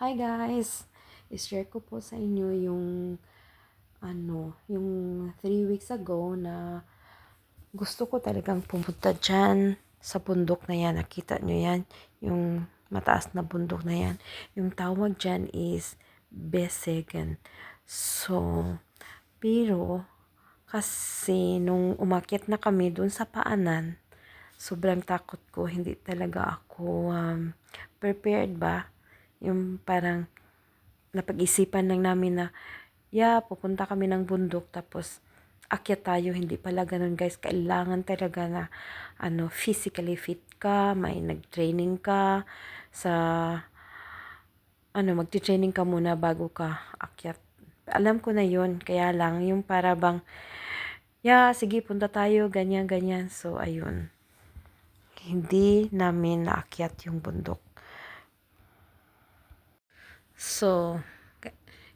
Hi guys! I-share ko po sa inyo yung ano, yung 3 weeks ago na gusto ko talagang pumunta dyan sa bundok na yan. Nakita nyo yan? Yung mataas na bundok na yan. Yung tawag dyan is Besegan. So, pero kasi nung umakyat na kami dun sa paanan, sobrang takot ko. Hindi talaga ako um, prepared ba? Yung parang napag-isipan lang namin na, yeah, pupunta kami ng bundok tapos akyat tayo. Hindi pala ganun guys. Kailangan talaga na ano, physically fit ka, may nag-training ka sa ano, magti-training ka muna bago ka akyat. Alam ko na yun, kaya lang yung para bang, yeah, sige, punta tayo, ganyan, ganyan. So, ayun. Hindi namin naakyat yung bundok. So,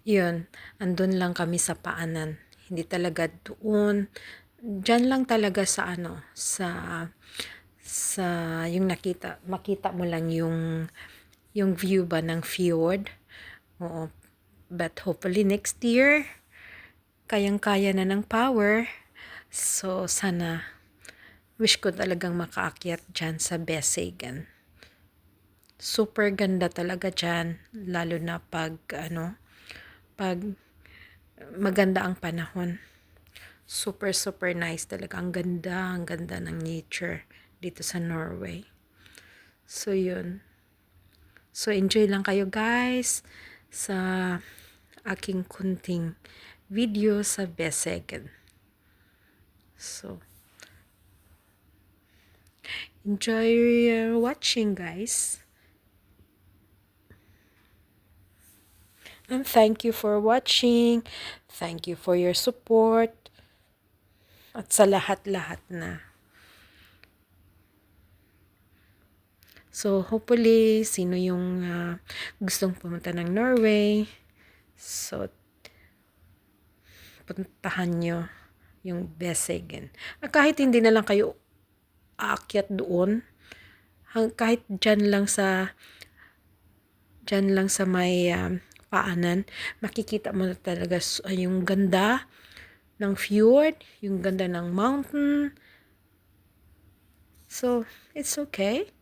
yun, andun lang kami sa paanan. Hindi talaga doon. Diyan lang talaga sa ano, sa sa yung nakita, makita mo lang yung yung view ba ng fjord. Oo. But hopefully next year, kayang-kaya na ng power. So, sana wish ko talagang makaakyat dyan sa Besagan super ganda talaga dyan. Lalo na pag, ano, pag maganda ang panahon. Super, super nice talaga. Ang ganda, ang ganda ng nature dito sa Norway. So, yun. So, enjoy lang kayo guys sa aking kunting video sa Besegan. So, enjoy your watching guys. And thank you for watching. Thank you for your support. At sa lahat-lahat na. So, hopefully, sino yung uh, gustong pumunta ng Norway. So, puntahan nyo yung Besagen. At kahit hindi na lang kayo aakyat doon, kahit dyan lang sa dyan lang sa may um, paanan, makikita mo na talaga yung ganda ng fjord, yung ganda ng mountain. So, it's okay.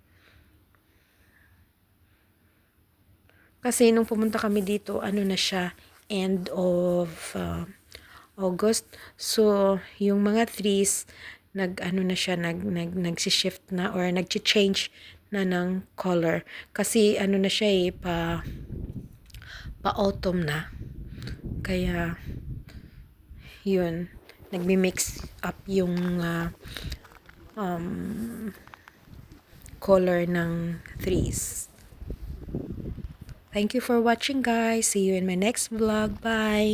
Kasi nung pumunta kami dito, ano na siya, end of uh, August. So, yung mga trees, nag ano na siya, nag, nag, nag-shift na or nag-change na ng color. Kasi ano na siya eh, pa pa-autumn na. Kaya, yun, nagmi-mix up yung uh, um, color ng trees. Thank you for watching guys. See you in my next vlog. Bye!